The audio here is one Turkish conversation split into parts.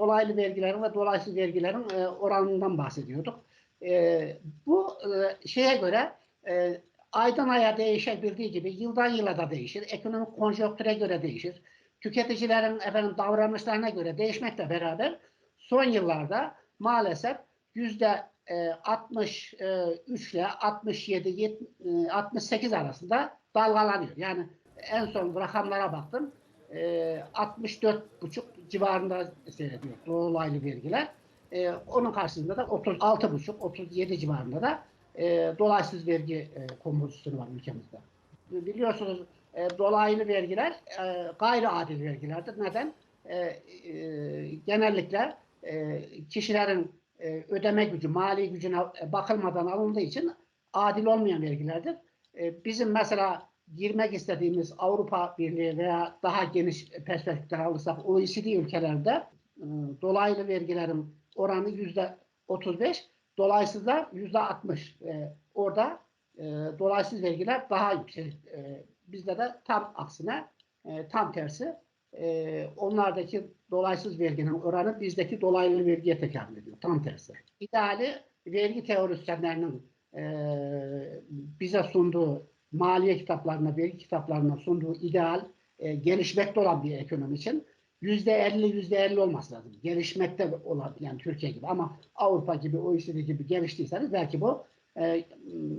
dolaylı vergilerin ve dolaysız vergilerin e, oranından bahsediyorduk. E, bu e, şeye göre e, aydan aya değişebildiği gibi yıldan yıla da değişir. Ekonomik konjonktüre göre değişir. Tüketicilerin efendim davranışlarına göre değişmekle beraber son yıllarda maalesef yüzde e, 63 ile 67 yet- e, 68 arasında dalgalanıyor. Yani en son rakamlara baktım. E, 64,5 civarında seyrediyor dolaylı vergiler. E, onun karşısında da 36,5 37 civarında da e, dolaysız vergi e, kompozisyonu var ülkemizde. Biliyorsunuz e, dolaylı vergiler e, gayri adil vergilerdir. Neden? E, e, genellikle e, kişilerin e, ödeme gücü, mali gücüne bakılmadan alındığı için adil olmayan vergilerdir. E, bizim mesela girmek istediğimiz Avrupa Birliği veya daha geniş perspektiften alırsak OECD ülkelerde e, dolaylı vergilerin oranı yüzde 35, dolaysızlar yüzde 60. E, orada e, dolaysız vergiler daha yüksek. Bizde de tam aksine, tam tersi. Onlardaki dolaysız verginin oranı bizdeki dolaylı vergiye tekamül ediyor. Tam tersi. İdeali vergi teorisyenlerinin bize sunduğu maliye kitaplarına, vergi kitaplarına sunduğu ideal e, gelişmekte olan bir ekonomi için yüzde elli, yüzde elli olması lazım. Gelişmekte olan yani Türkiye gibi ama Avrupa gibi, OECD gibi geliştiyseniz belki bu e,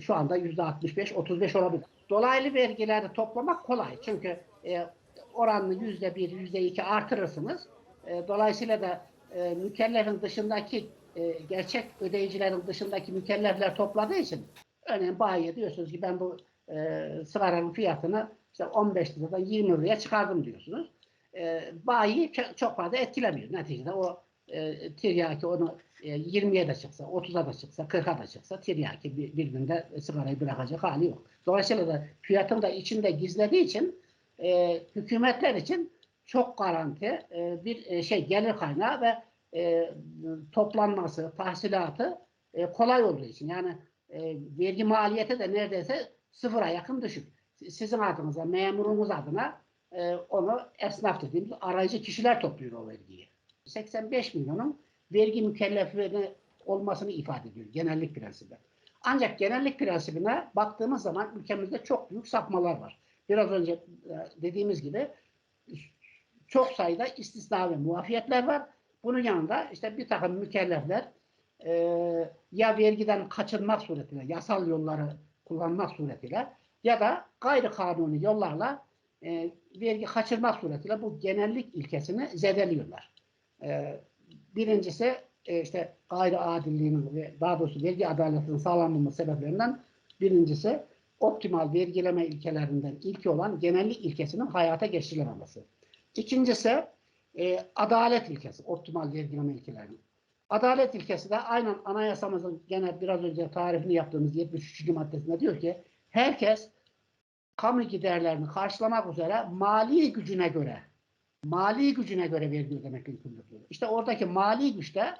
şu anda yüzde 65, 35 olabilir. Dolaylı vergileri toplamak kolay. Çünkü e, oranını yüzde bir, yüzde iki artırırsınız. E, dolayısıyla da e, mükellefin dışındaki e, gerçek ödeyicilerin dışındaki mükellefler topladığı için örneğin bayiye diyorsunuz ki ben bu e, sigaranın fiyatını işte 15 liradan 20 liraya çıkardım diyorsunuz. E, bayi çok, fazla etkilemiyor. Neticede o e, tiryaki onu e, 20'ye de çıksa, 30'a da çıksa, 40'a da çıksa tiryaki bir, bir günde sigarayı bırakacak hali yok. Dolayısıyla da fiyatın da içinde gizlediği için e, hükümetler için çok garanti e, bir e, şey gelir kaynağı ve e, toplanması, tahsilatı e, kolay olduğu için yani e, vergi maliyeti de neredeyse sıfıra yakın düşük. Sizin adınıza, memurunuz adına e, onu esnaf dediğimiz arayıcı kişiler topluyor o vergiyi. 85 milyonun vergi mükellefleri olmasını ifade ediyor genellik prensibi. Ancak genellik prensibine baktığımız zaman ülkemizde çok büyük sapmalar var. Biraz önce e, dediğimiz gibi çok sayıda istisna ve muafiyetler var. Bunun yanında işte bir takım mükellefler e, ya vergiden kaçınmak suretiyle, yasal yolları kullanmak suretiyle ya da gayri kanuni yollarla e, vergi kaçırmak suretiyle bu genellik ilkesini zedeliyorlar. E, birincisi e, işte gayri adilliğinin ve daha doğrusu vergi adaletinin sağlanmaması sebeplerinden birincisi optimal vergileme ilkelerinden ilki olan genellik ilkesinin hayata geçirilememesi. İkincisi e, adalet ilkesi, optimal vergileme ilkelerinin. Adalet ilkesi de aynen anayasamızın gene biraz önce tarifini yaptığımız 73. maddesinde diyor ki herkes kamu giderlerini karşılamak üzere mali gücüne göre mali gücüne göre vergi ödemek diyor. İşte oradaki mali güçte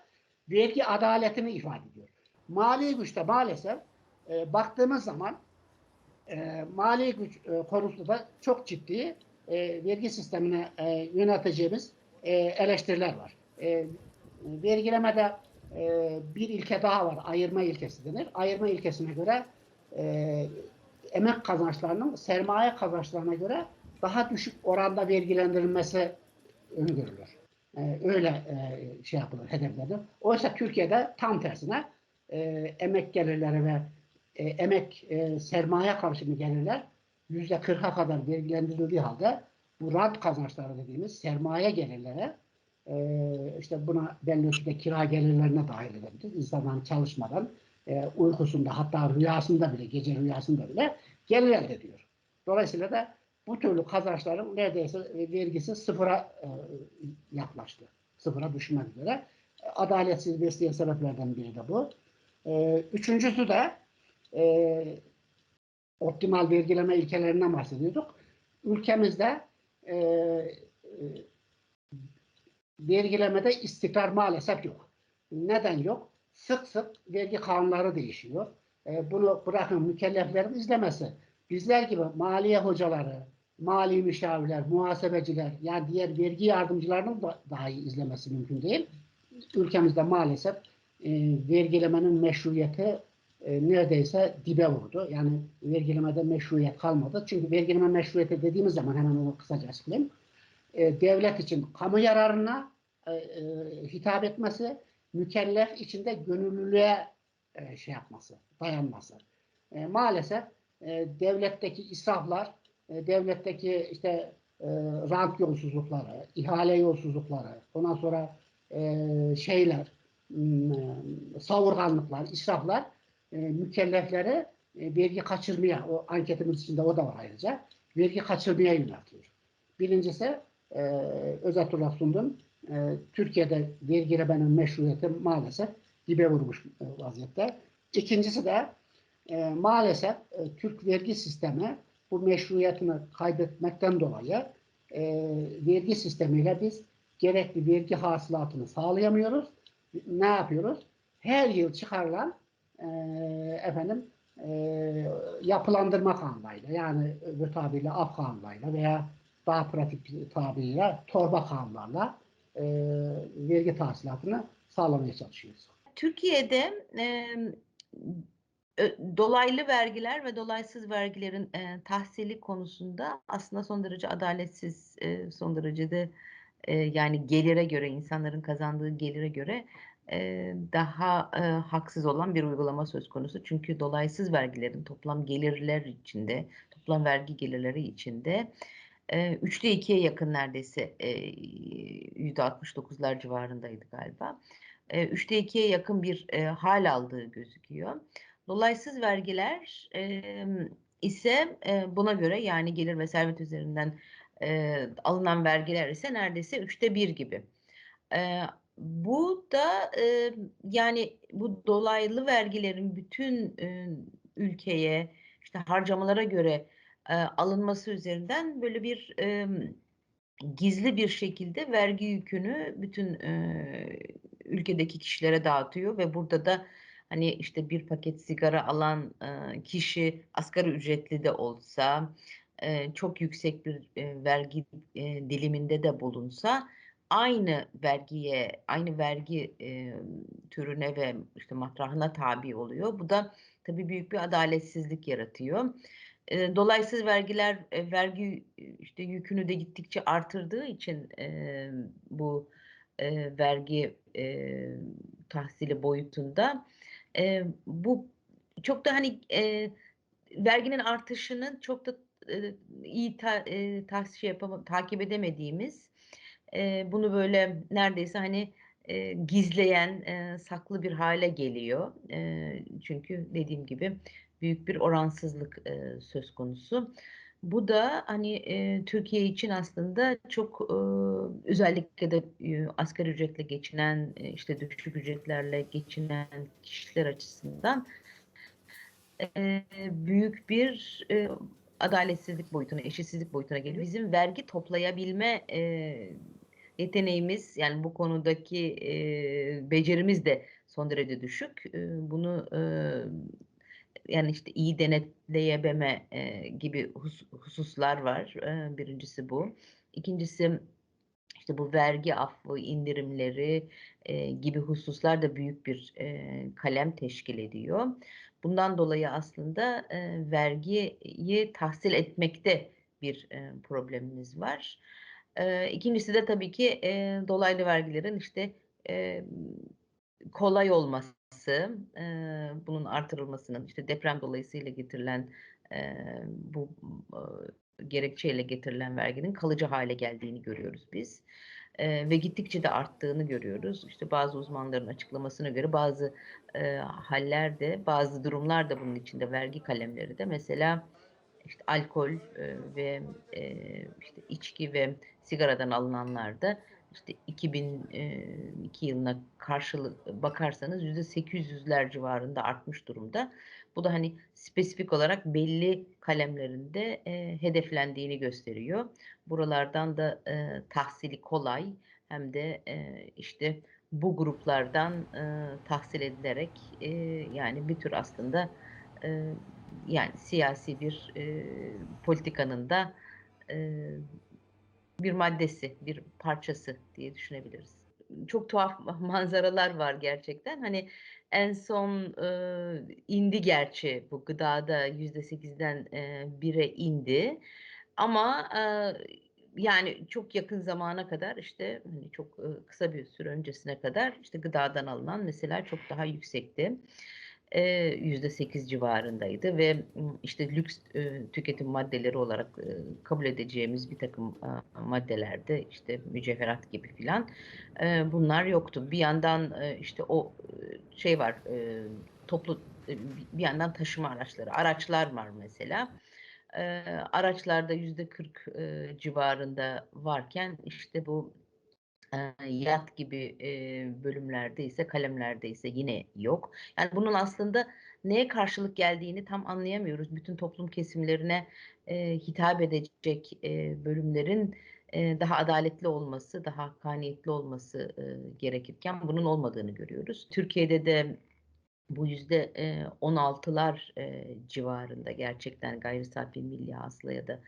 vergi adaletini ifade ediyor. Mali güçte maalesef e, baktığımız zaman e, mali güç e, konusunda çok ciddi e, vergi sistemine e, yöneteceğimiz e, eleştiriler var. E, vergilemede e, bir ilke daha var. Ayırma ilkesi denir. Ayırma ilkesine göre e, emek kazançlarının sermaye kazançlarına göre daha düşük oranda vergilendirilmesi öngörülür. E, öyle e, şey yapılır, hedeflenir. Oysa Türkiye'de tam tersine e, emek gelirleri ve e, emek e, sermaye karşımı gelirler yüzde kırka kadar vergilendirildiği halde bu rant kazançları dediğimiz sermaye gelirlere e, işte buna belli ölçüde kira gelirlerine dahil edebiliriz. İnsanların çalışmadan e, uykusunda hatta rüyasında bile gece rüyasında bile gelir elde ediyor. Dolayısıyla da bu türlü kazançların neredeyse vergisi sıfıra e, yaklaştı. Sıfıra düşmek üzere. Adaletsiz besleyen sebeplerden biri de bu. E, üçüncüsü de e, optimal vergileme ilkelerinden bahsediyorduk. Ülkemizde e, e, vergilemede istikrar maalesef yok. Neden yok? Sık sık vergi kanunları değişiyor. E, bunu bırakın mükelleflerin izlemesi. Bizler gibi maliye hocaları, mali müşavirler, muhasebeciler, yani diğer vergi yardımcılarının da dahi izlemesi mümkün değil. Ülkemizde maalesef e, vergilemenin meşruiyeti e, neredeyse dibe vurdu. Yani vergilemede meşruiyet kalmadı. Çünkü vergileme meşruiyeti dediğimiz zaman hemen onu kısaca açıklayayım. E, devlet için kamu yararına e, e, hitap etmesi, mükellef için de gönüllülüğe e, şey yapması, dayanması. E, maalesef e, devletteki israflar, e, devletteki işte e, rant yolsuzlukları, ihale yolsuzlukları, ondan sonra e, şeyler, e, savurganlıklar, israflar e, mükellefleri e, vergi kaçırmaya, o anketimiz içinde o da var ayrıca, vergi kaçırmaya yöneltiyor. Birincisi, e, özet olarak sundum, e, Türkiye'de vergilemenin meşruiyeti maalesef dibe vurmuş e, vaziyette. İkincisi de e, maalesef e, Türk vergi sistemi bu meşruiyetini kaybetmekten dolayı e, vergi sistemiyle biz gerekli vergi hasılatını sağlayamıyoruz. Ne yapıyoruz? Her yıl çıkarılan e, efendim e, yapılandırma kanunlarıyla yani öbür tabirle af kanunlarıyla veya daha pratik bir tabiriyle torba kanunlarla e, vergi tahsilatını sağlamaya çalışıyoruz. Türkiye'de e, dolaylı vergiler ve dolaysız vergilerin e, tahsili konusunda aslında son derece adaletsiz, e, son derecede e, yani gelire göre, insanların kazandığı gelire göre e, daha e, haksız olan bir uygulama söz konusu. Çünkü dolaysız vergilerin toplam gelirler içinde, toplam vergi gelirleri içinde e, üçte ikiye yakın neredeyse e, yüzde 69'lar civarındaydı galiba. E, üçte ikiye yakın bir hal aldığı gözüküyor. Dolaysız vergiler ise buna göre yani gelir ve servet üzerinden alınan vergiler ise neredeyse üçte bir gibi. Bu da yani bu dolaylı vergilerin bütün ülkeye işte harcamalara göre e, alınması üzerinden böyle bir e, gizli bir şekilde vergi yükünü bütün e, ülkedeki kişilere dağıtıyor ve burada da hani işte bir paket sigara alan e, kişi asgari ücretli de olsa e, çok yüksek bir e, vergi e, diliminde de bulunsa aynı vergiye aynı vergi e, türüne ve işte matrahına tabi oluyor. Bu da tabii büyük bir adaletsizlik yaratıyor. E, dolaysız vergiler e, vergi işte yükünü de gittikçe artırdığı için e, bu e, vergi e, tahsili boyutunda e, bu çok da hani e, verginin artışının çok da e, iyi ta, e, tahsis şey yapama, takip edemediğimiz e, bunu böyle neredeyse hani e, gizleyen e, saklı bir hale geliyor. E, çünkü dediğim gibi büyük bir oransızlık e, söz konusu. Bu da hani e, Türkiye için aslında çok e, özellikle de e, asgari ücretle geçinen e, işte düşük ücretlerle geçinen kişiler açısından e, büyük bir e, adaletsizlik boyutuna, eşitsizlik boyutuna geliyor. Bizim vergi toplayabilme e, yeteneğimiz yani bu konudaki e, becerimiz de son derece düşük. E, bunu e, yani işte iyi denetleyememe e, gibi hus, hususlar var. E, birincisi bu. İkincisi işte bu vergi affı, indirimleri e, gibi hususlar da büyük bir e, kalem teşkil ediyor. Bundan dolayı aslında e, vergiyi tahsil etmekte bir e, problemimiz var. E, ikincisi de tabii ki e, dolaylı vergilerin işte e, kolay olması, e, bunun artırılmasının işte deprem dolayısıyla getirilen e, bu e, gerekçeyle getirilen verginin kalıcı hale geldiğini görüyoruz biz. E, ve gittikçe de arttığını görüyoruz. İşte bazı uzmanların açıklamasına göre bazı e, hallerde, bazı durumlarda bunun içinde vergi kalemleri de mesela işte alkol e, ve e, işte içki ve sigaradan alınanlarda işte 2002 yılına karşılık bakarsanız yüzde 800'ler civarında artmış durumda. Bu da hani spesifik olarak belli kalemlerinde e, hedeflendiğini gösteriyor. Buralardan da e, tahsili kolay hem de e, işte bu gruplardan e, tahsil edilerek e, yani bir tür aslında e, yani siyasi bir e, politikanın da e, bir maddesi, bir parçası diye düşünebiliriz. Çok tuhaf manzaralar var gerçekten. Hani en son e, indi gerçi bu gıdada yüzde sekizden bire indi. Ama e, yani çok yakın zamana kadar işte hani çok kısa bir süre öncesine kadar işte gıdadan alınan mesela çok daha yüksekti. Yüzde sekiz civarındaydı ve işte lüks tüketim maddeleri olarak kabul edeceğimiz bir takım maddelerde işte mücevherat gibi filan bunlar yoktu. Bir yandan işte o şey var toplu bir yandan taşıma araçları, araçlar var mesela araçlarda yüzde 40 e, civarında varken işte bu yat gibi e, bölümlerde ise kalemlerde ise yine yok. Yani bunun aslında neye karşılık geldiğini tam anlayamıyoruz. Bütün toplum kesimlerine e, hitap edecek e, bölümlerin e, daha adaletli olması, daha hakkaniyetli olması e, gerekirken bunun olmadığını görüyoruz. Türkiye'de de bu yüzde 16'lar civarında gerçekten gayri safi milli hasılaya da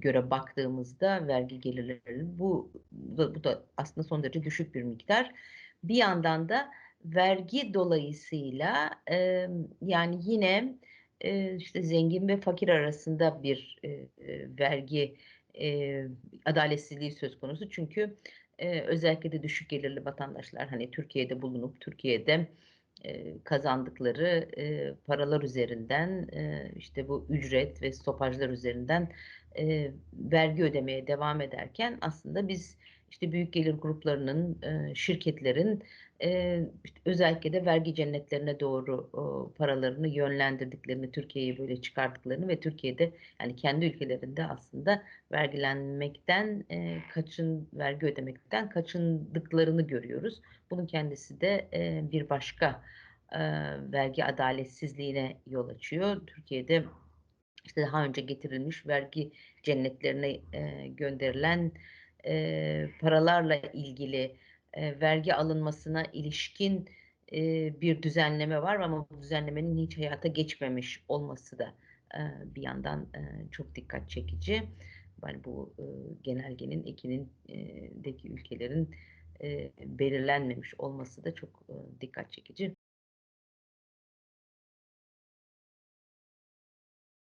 göre baktığımızda vergi gelirlerinin bu, bu da aslında son derece düşük bir miktar. Bir yandan da vergi dolayısıyla yani yine işte zengin ve fakir arasında bir vergi adaletsizliği söz konusu. Çünkü özellikle de düşük gelirli vatandaşlar hani Türkiye'de bulunup Türkiye'de kazandıkları e, paralar üzerinden e, işte bu ücret ve stopajlar üzerinden e, vergi ödemeye devam ederken aslında biz işte büyük gelir gruplarının, e, şirketlerin e, özellikle de vergi cennetlerine doğru e, paralarını yönlendirdiklerini, Türkiye'yi böyle çıkarttıklarını ve Türkiye'de yani kendi ülkelerinde aslında vergilenmekten e, kaçın vergi ödemekten kaçındıklarını görüyoruz. Bunun kendisi de e, bir başka e, vergi adaletsizliğine yol açıyor. Türkiye'de işte daha önce getirilmiş vergi cennetlerine e, gönderilen e, paralarla ilgili e, vergi alınmasına ilişkin e, bir düzenleme var ama bu düzenlemenin hiç hayata geçmemiş olması da e, bir yandan e, çok dikkat çekici. Yani bu e, genelgenin ekinin e, ülkelerin e, belirlenmemiş olması da çok e, dikkat çekici.